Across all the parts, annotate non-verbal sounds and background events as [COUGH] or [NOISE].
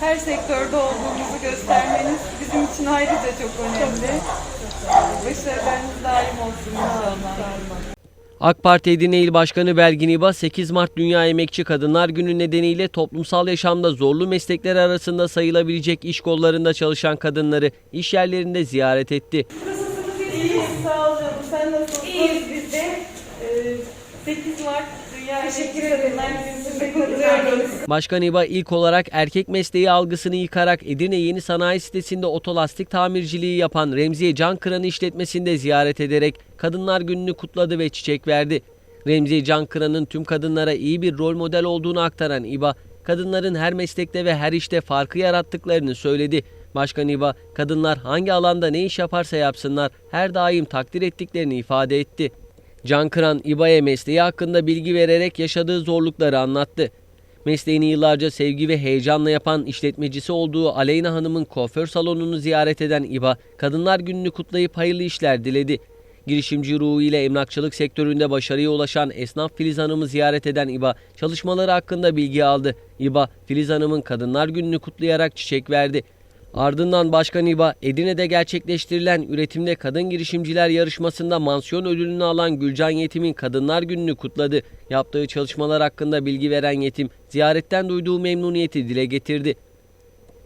her sektörde olduğumuzu göstermeniz bizim için ayrıca çok önemli. Başarılarınız daim olsun inşallah. AK Parti Edirne İl Başkanı Belgin İba 8 Mart Dünya Emekçi Kadınlar Günü nedeniyle toplumsal yaşamda zorlu meslekler arasında sayılabilecek iş kollarında çalışan kadınları iş yerlerinde ziyaret etti. İyiyiz sağ ol canım. Sen nasılsın? İyiyiz biz de. 8 Mart Dünya Teşekkür kutluyoruz. Başkan İba ilk olarak erkek mesleği algısını yıkarak Edirne Yeni Sanayi Sitesi'nde otolastik tamirciliği yapan Remziye Can Kıran'ı işletmesinde ziyaret ederek Kadınlar Günü'nü kutladı ve çiçek verdi. Remziye Can Kıran'ın tüm kadınlara iyi bir rol model olduğunu aktaran İba, kadınların her meslekte ve her işte farkı yarattıklarını söyledi. Başkan İba, kadınlar hangi alanda ne iş yaparsa yapsınlar her daim takdir ettiklerini ifade etti. Can Kıran, İBA'ya mesleği hakkında bilgi vererek yaşadığı zorlukları anlattı. Mesleğini yıllarca sevgi ve heyecanla yapan işletmecisi olduğu Aleyna Hanım'ın kuaför salonunu ziyaret eden İBA, Kadınlar Günü'nü kutlayıp hayırlı işler diledi. Girişimci ruhu ile emlakçılık sektöründe başarıya ulaşan esnaf Filiz Hanım'ı ziyaret eden İBA, çalışmaları hakkında bilgi aldı. İBA, Filiz Hanım'ın Kadınlar Günü'nü kutlayarak çiçek verdi. Ardından Başkan İBA, Edirne'de gerçekleştirilen üretimde kadın girişimciler yarışmasında mansiyon ödülünü alan Gülcan Yetim'in Kadınlar Günü'nü kutladı. Yaptığı çalışmalar hakkında bilgi veren Yetim, ziyaretten duyduğu memnuniyeti dile getirdi.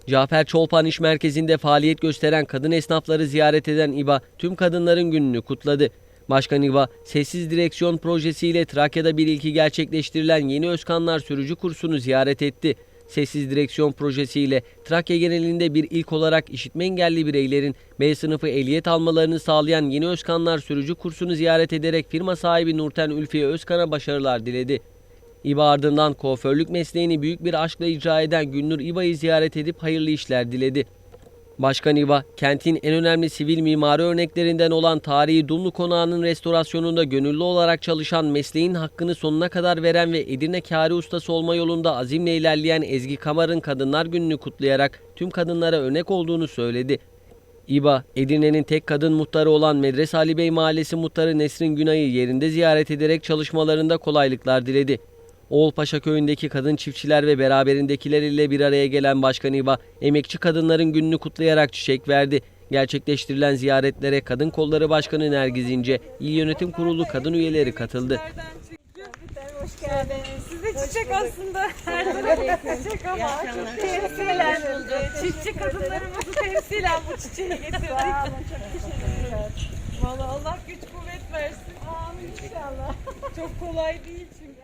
Cafer Çolpan İş Merkezi'nde faaliyet gösteren kadın esnafları ziyaret eden İBA, tüm kadınların gününü kutladı. Başkan İBA, Sessiz Direksiyon projesiyle Trakya'da bir ilki gerçekleştirilen Yeni Özkanlar Sürücü kursunu ziyaret etti. Sessiz Direksiyon projesiyle Trakya genelinde bir ilk olarak işitme engelli bireylerin B sınıfı ehliyet almalarını sağlayan Yeni Özkanlar Sürücü kursunu ziyaret ederek firma sahibi Nurten Ülfiye Özkan'a başarılar diledi. İBA ardından kuaförlük mesleğini büyük bir aşkla icra eden Günnur İBA'yı ziyaret edip hayırlı işler diledi. Başkan İBA, kentin en önemli sivil mimari örneklerinden olan tarihi Dumlu Konağı'nın restorasyonunda gönüllü olarak çalışan mesleğin hakkını sonuna kadar veren ve Edirne kâri ustası olma yolunda azimle ilerleyen Ezgi Kamar'ın Kadınlar Günü'nü kutlayarak tüm kadınlara örnek olduğunu söyledi. İBA, Edirne'nin tek kadın muhtarı olan Medrese Ali Bey Mahallesi muhtarı Nesrin Günay'ı yerinde ziyaret ederek çalışmalarında kolaylıklar diledi. Oğulpaşa köyündeki kadın çiftçiler ve beraberindekiler ile bir araya gelen Başkan İba, emekçi kadınların gününü kutlayarak çiçek verdi. Gerçekleştirilen ziyaretlere Kadın Kolları Başkanı Nergiz İnce, İl Yönetim Kurulu kadın üyeleri katıldı. Hoş geldiniz. Siz de çiçek aslında. Her tarafı [LAUGHS] çiçek ama çok temsilen. Çiftçi kadınlarımızı temsilen bu çiçeği getirdik. Sağ olun, çok teşekkürler. Valla Allah güç kuvvet versin. Amin inşallah. Çok kolay değil çünkü.